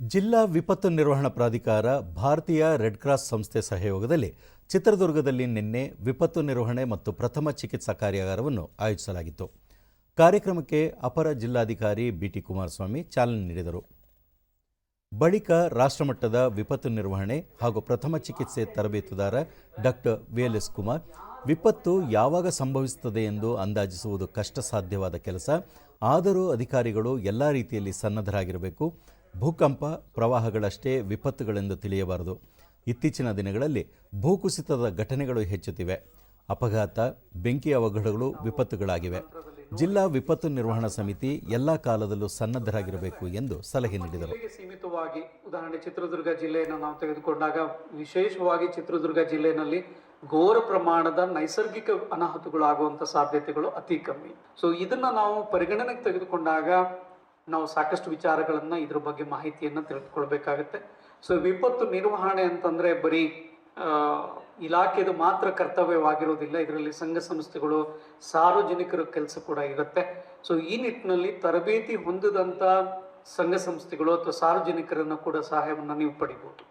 ಜಿಲ್ಲಾ ವಿಪತ್ತು ನಿರ್ವಹಣಾ ಪ್ರಾಧಿಕಾರ ಭಾರತೀಯ ರೆಡ್ ಕ್ರಾಸ್ ಸಂಸ್ಥೆ ಸಹಯೋಗದಲ್ಲಿ ಚಿತ್ರದುರ್ಗದಲ್ಲಿ ನಿನ್ನೆ ವಿಪತ್ತು ನಿರ್ವಹಣೆ ಮತ್ತು ಪ್ರಥಮ ಚಿಕಿತ್ಸಾ ಕಾರ್ಯಾಗಾರವನ್ನು ಆಯೋಜಿಸಲಾಗಿತ್ತು. ಕಾರ್ಯಕ್ರಮಕ್ಕೆ ಅಪರ ಜಿಲ್ಲಾಧಿಕಾರಿ ಬಿಟಿ ಕುಮಾರಸ್ವಾಮಿ ಚಾಲನೆ ನೀಡಿದರು. ಬಳಿಕ ರಾಷ್ಟ್ರಮಟ್ಟದ ವಿಪತ್ತು ನಿರ್ವಹಣೆ ಹಾಗೂ ಪ್ರಥಮ ಚಿಕಿತ್ಸೆ ತರಬೇತುದಾರ ಡಾಕ್ಟರ್ ವಿಎಲ್ಎಸ್ ಕುಮಾರ್, ವಿಪತ್ತು ಯಾವಾಗ ಸಂಭವಿಸುತ್ತದೆ ಎಂದು ಅಂದಾಜಿಸುವುದು ಕಷ್ಟ ಸಾಧ್ಯವಾದ ಕೆಲಸ, ಆದರೂ ಅಧಿಕಾರಿಗಳು ಎಲ್ಲ ರೀತಿಯಲ್ಲಿ ಸನ್ನದ್ಧರಾಗಿರಬೇಕು ಭೂಕಂಪ ಪ್ರವಾಹಗಳಷ್ಟೇ ವಿಪತ್ತುಗಳೆಂದು ತಿಳಿಯಬಾರದು. ಇತ್ತೀಚಿನ ದಿನಗಳಲ್ಲಿ ಭೂಕುಸಿತದ ಘಟನೆಗಳು ಹೆಚ್ಚುತ್ತಿವೆ. ಅಪಘಾತ, ಬೆಂಕಿ ಅವಘಡಗಳು ವಿಪತ್ತುಗಳಾಗಿವೆ. ಜಿಲ್ಲಾ ವಿಪತ್ತು ನಿರ್ವಹಣಾ ಸಮಿತಿ ಎಲ್ಲ ಕಾಲದಲ್ಲೂ ಸನ್ನದ್ಧರಾಗಿರಬೇಕು ಎಂದು ಸಲಹೆ ನೀಡಿದರು. ಸೀಮಿತವಾಗಿ ಉದಾಹರಣೆ ಚಿತ್ರದುರ್ಗ ಜಿಲ್ಲೆಯನ್ನು ನಾವು ತೆಗೆದುಕೊಂಡಾಗ ವಿಶೇಷವಾಗಿ ಚಿತ್ರದುರ್ಗ ಜಿಲ್ಲೆಯಲ್ಲಿ ಘೋರ ಪ್ರಮಾಣದ ನೈಸರ್ಗಿಕ ಅನಾಹುತಗಳು ಆಗುವಂತ ಸಾಧ್ಯತೆಗಳು ಅತಿ ಕಮ್ಮಿ. ಸೊ ಇದನ್ನ ನಾವು ಪರಿಗಣನೆಗೆ ತೆಗೆದುಕೊಂಡಾಗ ನಾವು ಸಾಕಷ್ಟು ವಿಚಾರಗಳನ್ನು ಇದ್ರ ಬಗ್ಗೆ ಮಾಹಿತಿಯನ್ನ ತಿಳಿದುಕೊಳ್ಬೇಕಾಗತ್ತೆ. ಸೊ ವಿಪತ್ತು ನಿರ್ವಹಣೆ ಅಂತಂದ್ರೆ ಬರೀ ಇಲಾಖೆದು ಮಾತ್ರ ಕರ್ತವ್ಯವಾಗಿರೋದಿಲ್ಲ, ಇದರಲ್ಲಿ ಸಂಘ ಸಂಸ್ಥೆಗಳು, ಸಾರ್ವಜನಿಕರ ಕೆಲಸ ಕೂಡ ಇರುತ್ತೆ. ಸೊ ಈ ನಿಟ್ಟಿನಲ್ಲಿ ತರಬೇತಿ ಹೊಂದಿದಂಥ ಸಂಘ ಸಂಸ್ಥೆಗಳು ಅಥವಾ ಸಾರ್ವಜನಿಕರನ್ನು ಕೂಡ ಸಹಾಯವನ್ನು ನೀವು ಪಡಿಬೋದು.